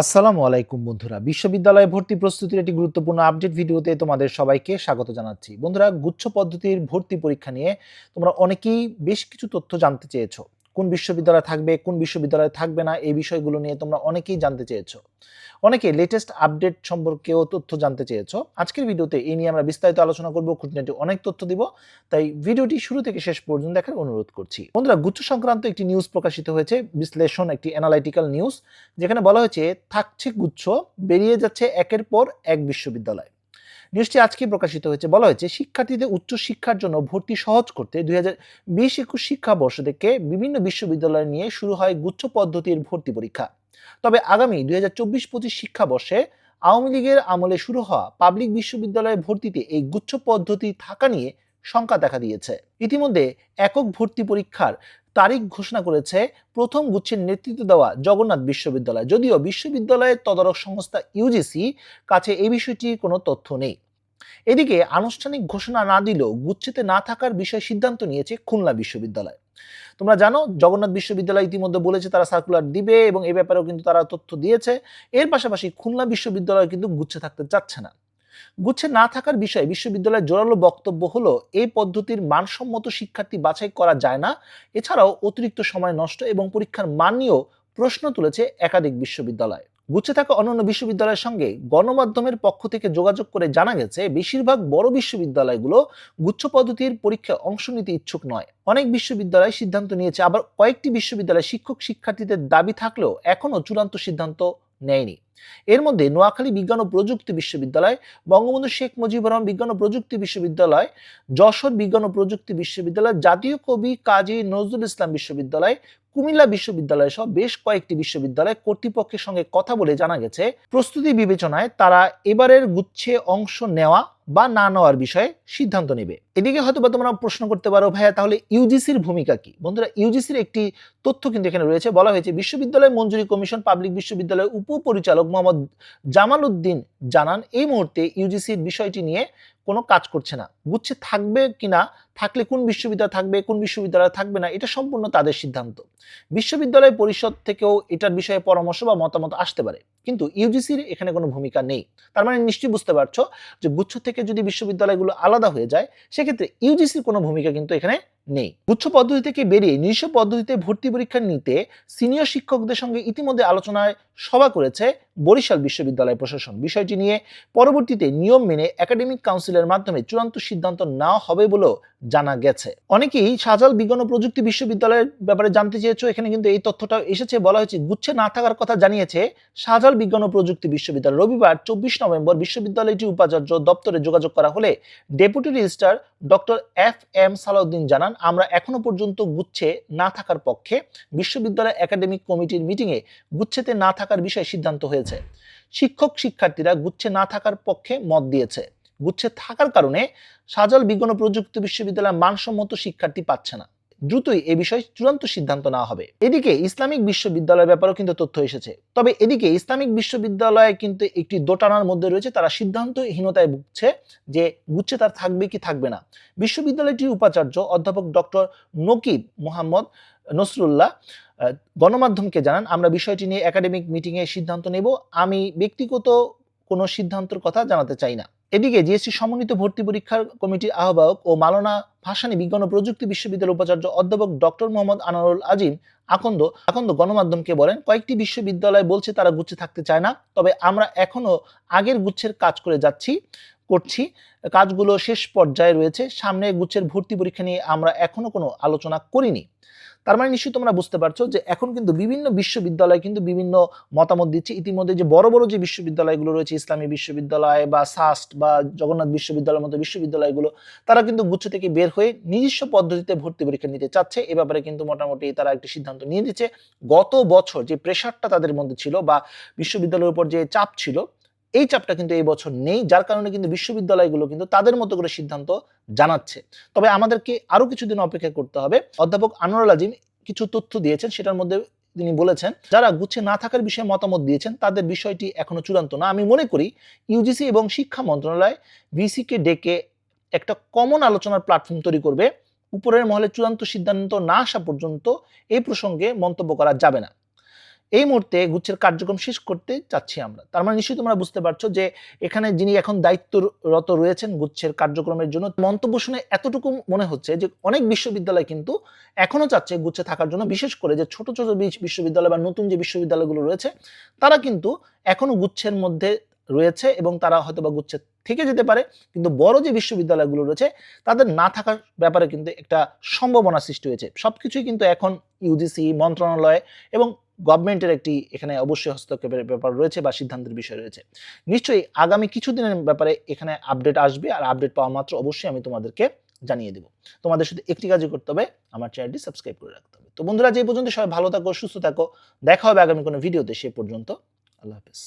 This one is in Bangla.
আসসালামু আলাইকুম বন্ধুরা। বিশ্ববিদ্যালয়ে ভর্তি প্রস্তুতির একটি গুরুত্বপূর্ণ আপডেট ভিডিওতে তোমাদের সবাইকে স্বাগত জানাচ্ছি। বন্ধুরা, গুচ্ছ পদ্ধতির ভর্তি পরীক্ষা নিয়ে তোমরা অনেকেই বেশ কিছু তথ্য জানতে চেয়েছো। কোন বিশ্ববিদ্যালয় থাকবে, কোন বিশ্ববিদ্যালয় থাকবে না, এই বিষয়গুলো নিয়ে তোমরা অনেকেই জানতে চেয়েছো। অনেকে লেটেস্ট আপডেট সম্পর্কেও তথ্য জানতে চেয়েছো। আজকের ভিডিওতে এই নিয়ে আমরা বিস্তারিত আলোচনা করব, খুঁটিনাটি অনেক তথ্য দিব, তাই ভিডিওটি শুরু থেকে শেষ পর্যন্ত দেখার অনুরোধ করছি। বন্ধুরা, গুচ্ছ সংক্রান্ত একটি নিউজ প্রকাশিত হয়েছে, বিশ্লেষণ একটি অ্যানালাইটিক্যাল নিউজ যেখানে বলা হয়েছে, থাকছে গুচ্ছ, বেরিয়ে যাচ্ছে একের পর এক বিশ্ববিদ্যালয়। নিউজটি আজকে প্রকাশিত হয়েছে। বলা হয়েছে, শিক্ষার্থীদের উচ্চ শিক্ষার জন্য ভর্তি সহজ করতে দুই হাজার বিশ একুশ শিক্ষাবর্ষ থেকে বিভিন্ন বিশ্ববিদ্যালয় নিয়ে শুরু হয় গুচ্ছ পদ্ধতির ভর্তি পরীক্ষা। তবে আগামী দুই হাজার চব্বিশ পঁচিশ শিক্ষাবর্ষে আওয়ামী লীগের আমলে শুরু হওয়া পাবলিক বিশ্ববিদ্যালয়ে ভর্তিতে এই গুচ্ছ পদ্ধতি থাকা নিয়ে শঙ্কা দেখা দিয়েছে। ইতিমধ্যে একক ভর্তি পরীক্ষার তারিখ ঘোষণা করেছে প্রথম গুচ্ছের নেতৃত্ব দেওয়া জগন্নাথ বিশ্ববিদ্যালয়। যদিও বিশ্ববিদ্যালয়ের তদারক সংস্থা ইউজিসি কাছে এই বিষয়টি কোনো তথ্য নেই। এদিকে আনুষ্ঠানিক ঘোষণা না দিলেও গুচ্ছেতে না থাকার বিষয়ে সিদ্ধান্ত নিয়েছে খুলনা বিশ্ববিদ্যালয়। তোমরা জানো, জগন্নাথ বিশ্ববিদ্যালয় ইতিমধ্যে বলেছে তারা সার্কুলার দিবে এবং এ ব্যাপারেও কিন্তু তারা তথ্য দিয়েছে। এর পাশাপাশি খুলনা বিশ্ববিদ্যালয় কিন্তু গুচ্ছে থাকতে চাচ্ছে না। গুচ্ছে না থাকার বিষয়ে বিশ্ববিদ্যালয়ের জোরালো বক্তব্য হলো এই পদ্ধতির মানসম্মত শিক্ষার্থী বাছাই করা যায় না। এছাড়াও অতিরিক্ত সময় নষ্ট এবং পরীক্ষার মান নিয়েও প্রশ্ন তুলেছে একাধিক বিশ্ববিদ্যালয়। গুচ্ছে থাকা অন্যান্য বিশ্ববিদ্যালয়ের সঙ্গে গণমাধ্যমের পক্ষ থেকে যোগাযোগ করে জানা গেছে, বেশিরভাগ বড় বিশ্ববিদ্যালয়গুলো গুচ্ছ পদ্ধতির পরীক্ষায় অংশ নিতে ইচ্ছুক নয়। অনেক বিশ্ববিদ্যালয় সিদ্ধান্ত নিয়েছে, আবার কয়েকটি বিশ্ববিদ্যালয়ে শিক্ষক শিক্ষার্থীদের দাবি থাকলেও এখনও চূড়ান্ত সিদ্ধান্ত নেয়নি। এর মধ্যে নোয়াখালী বিজ্ঞান ও প্রযুক্তি বিশ্ববিদ্যালয়, বঙ্গবন্ধু শেখ মুজিবুর রহমান বিজ্ঞান ও প্রযুক্তি বিশ্ববিদ্যালয়, যশোর বিজ্ঞান ও প্রযুক্তি বিশ্ববিদ্যালয়, জাতীয় কবি কাজী নজরুল ইসলাম বিশ্ববিদ্যালয়, কুমিল্লা বিশ্ববিদ্যালয় সহ বেশ কয়েকটি বিশ্ববিদ্যালয় কর্তৃপক্ষের সঙ্গে কথা বলে জানা গেছে। প্রস্তুতি বিবেচনায় তারা এবারের গুচ্ছে অংশ নেওয়া বা না নেওয়ার বিষয়ে সিদ্ধান্ত নেবে। এদিকে হয়তো বা তোমরা প্রশ্ন করতে পারো, ভাইয়া, তাহলে ইউজিসির ভূমিকা কি? বন্ধুরা ইউজিসির একটি তথ্য কিন্তু এখানে রয়েছে। বলা হয়েছে, বিশ্ববিদ্যালয় মঞ্জুরি কমিশন পাবলিক বিশ্ববিদ্যালয়ের উপপরিচালক মোহাম্মদ জামাল উদ্দিন জানান, এই মুহূর্তে ইউজিসির বিষয়টি নিয়ে কোনো কাজ করছে না। গুচ্ছে থাকবে কিনা থাকলে কোন বিশ্ববিদ্যালয় থাকবে, কোন বিশ্ববিদ্যালয় থাকবে না, এটা সম্পূর্ণ তাদের সিদ্ধান্ত। বিশ্ববিদ্যালয় পরিষদ থেকেও এটার বিষয়ে পরামর্শ বা মতামত আসতে পারে। কিন্তু ইউজিসির এখানে কোনো ভূমিকা নেই। তার মানে নিশ্চয়ই বুঝতে পারছ যে গুচ্ছ থেকে যদি বিশ্ববিদ্যালয়গুলো আলাদা হয়ে যায়, সেক্ষেত্রে ইউজিসির কোনো ভূমিকা কিন্তু এখানে নেই। গুচ্ছ পদ্ধতি থেকে বেরিয়ে নিজস্ব পদ্ধতিতে ভর্তি পরীক্ষা নিতে সিনিয়র শিক্ষকদের সঙ্গে ইতিমধ্যে আলোচনায় সভা করেছে বরিশাল বিশ্ববিদ্যালয় প্রশাসন। বিষয়টি নিয়ে পরবর্তীতে নিয়ম মেনে একাডেমিক কাউন্সিলের মাধ্যমে চূড়ান্ত সিদ্ধান্ত নেওয়া হবে বলেও জানা গেছে। অনেকেই সাজাল বিজ্ঞান ও প্রযুক্তি বিশ্ববিদ্যালয়ের ব্যাপারে জানতে চেয়েছো, এখানে কিন্তু এই তথ্যটা এসেছে। বলা হয়েছে, গুচ্ছে না থাকার কথা জানিয়েছে সাজাল বিজ্ঞান ও প্রযুক্তি বিশ্ববিদ্যালয়। রবিবার চব্বিশ নভেম্বর বিশ্ববিদ্যালয়টির উপাচার্য দপ্তরে যোগাযোগ করা হলে deputy registrar doctor F M Salauddin জানান, আমরা এখনও পর্যন্ত গুচ্ছে না থাকার পক্ষে বিশ্ববিদ্যালয় একাডেমিক কমিটির মিটিংয়ে গুচ্ছেতে না থাকার বিষয়ে সিদ্ধান্ত হয়েছে। শিক্ষক শিক্ষার্থীরা গুচ্ছে না থাকার পক্ষে মত দিয়েছে। গুচ্ছে থাকার কারণে সাজাল বিজ্ঞান ও প্রযুক্তি বিশ্ববিদ্যালয়ের মানসম্মত শিক্ষার্থী পাচ্ছে না। দ্রুতই এ বিষয়ে চূড়ান্ত সিদ্ধান্ত নেওয়া হবে। এদিকে ইসলামিক বিশ্ববিদ্যালয়ের ব্যাপারেও কিন্তু তথ্য এসেছে। তবে এদিকে ইসলামিক বিশ্ববিদ্যালয় কিন্তু একটি দোটানার মধ্যে রয়েছে, তারা সিদ্ধান্তহীনতায় ভুগছে যে গুচ্ছে তার থাকবে কি থাকবে না। বিশ্ববিদ্যালয়টির উপাচার্য অধ্যাপক ডক্টর নকিব মোহাম্মদ নসরুল্লাহ গণমাধ্যমকে জানান, আমরা বিষয়টি নিয়ে একাডেমিক মিটিংয়ে সিদ্ধান্ত নেব। আমি ব্যক্তিগত কোনো সিদ্ধান্তের কথা জানাতে চাই না। এদিকে জিএসসি সমন্বিত ভর্তি পরীক্ষার কমিটির আহ্বায়ক ও মালনা ভাসানী বিজ্ঞান ও প্রযুক্তি বিশ্ববিদ্যালয়ের উপাচার্য অধ্যাপক ডক্টর মোহাম্মদ আনোয়ারুল আজিম আকন্দ আকন্দ গণমাধ্যমকে বলেন, কয়েকটি বিশ্ববিদ্যালয় বলছে তারা গুচ্ছে থাকতে চায় না, তবে আমরা এখনও আগের গুচ্ছের কাজ করে যাচ্ছি। করছি। কাজগুলো শেষ পর্যায়ে রয়েছে। সামনে গুচ্ছের ভর্তি পরীক্ষা নিয়ে আমরা এখনও কোনো আলোচনা করিনি। তার মানে নিশ্চয়ই তোমরা বুঝতে পারছ যে এখন কিন্তু বিভিন্ন বিশ্ববিদ্যালয় কিন্তু বিভিন্ন মতামত দিচ্ছে। ইতিমধ্যে যে বড় বড় যে বিশ্ববিদ্যালয়গুলো রয়েছে, ইসলামী বিশ্ববিদ্যালয় বা সাস্ট বা জগন্নাথ বিশ্ববিদ্যালয়ের মতো বিশ্ববিদ্যালয়গুলো, তারা কিন্তু গুচ্ছ থেকে বের হয়ে নিজস্ব পদ্ধতিতে ভর্তি পরীক্ষা নিতে চাচ্ছে। এ ব্যাপারে কিন্তু মোটামুটি তারা একটি সিদ্ধান্ত নিয়ে দিচ্ছে গত বছর যে প্রেশারটা তাদের মধ্যে ছিল বা বিশ্ববিদ্যালয়ের উপর যে চাপ ছিল এই চাপটা কিন্তু এই বছর নেই, যার কারণে কিন্তু বিশ্ববিদ্যালয়গুলো কিন্তু তাদের মতো করে সিদ্ধান্ত জানাচ্ছে। তবে আমাদেরকে আরও কিছুদিন অপেক্ষা করতে হবে। অধ্যাপক আনোয়ার আজিম কিছু তথ্য দিয়েছেন, সেটার মধ্যে তিনি বলেছেন, যারা গুচ্ছে না থাকার বিষয়ে মতামত দিয়েছেন, তাদের বিষয়টি এখনও চূড়ান্ত না। আমি মনে করি ইউজিসি এবং শিক্ষা মন্ত্রণালয় ভিসিকে ডেকে একটা কমন আলোচনার প্ল্যাটফর্ম তৈরি করবে। উপরের মহলে চূড়ান্ত সিদ্ধান্ত না আসা পর্যন্ত এই প্রসঙ্গে মন্তব্য করা যাবে না। এই মুহূর্তে গুচ্ছের কার্যক্রম শেষ করতে চাচ্ছি আমরা। তার মানে নিশ্চয়ই তোমরা বুঝতে পারছ যে এখানে যিনি এখন দায়িত্বরত রয়েছেন গুচ্ছের কার্যক্রমের জন্য, মন্তব্য শুনে এতটুকু মনে হচ্ছে যে অনেক বিশ্ববিদ্যালয় কিন্তু এখনও চাচ্ছে গুচ্ছে থাকার জন্য, বিশেষ করে যে ছোট ছোট বিশ- বিশ্ববিদ্যালয় বা নতুন যে বিশ্ববিদ্যালয়গুলো রয়েছে, তারা কিন্তু এখনও গুচ্ছের মধ্যে রয়েছে এবং তারা হয়তো বা গুচ্ছে থেকে যেতে পারে, কিন্তু বড় যে বিশ্ববিদ্যালয়গুলো রয়েছে, তাদের না থাকার ব্যাপারে কিন্তু একটা সম্ভাবনা সৃষ্টি হয়েছে। সব কিছুই কিন্তু এখন ইউজিসি মন্ত্রণালয় এবং গভর্নমেন্টের একটি এখানে অবশ্যই হস্তক্ষেপের ব্যাপার রয়েছে বা সিদ্ধান্তের বিষয় রয়েছে। নিশ্চয়ই আগামী কিছুদিনের ব্যাপারে এখানে আপডেট আসবে আর আপডেট পাওয়া মাত্র অবশ্যই আমি তোমাদেরকে জানিয়ে দেব। তোমাদের শুধু একটি কাজই করতে হবে, আমার চ্যানেলটি সাবস্ক্রাইব করে রাখতে হবে। তো বন্ধুরা, যে পর্যন্ত সবাই ভালো থাকো, সুস্থ থাকো, দেখা হবে আগামী কোনো ভিডিওতে সে পর্যন্ত আল্লাহ হাফেজ।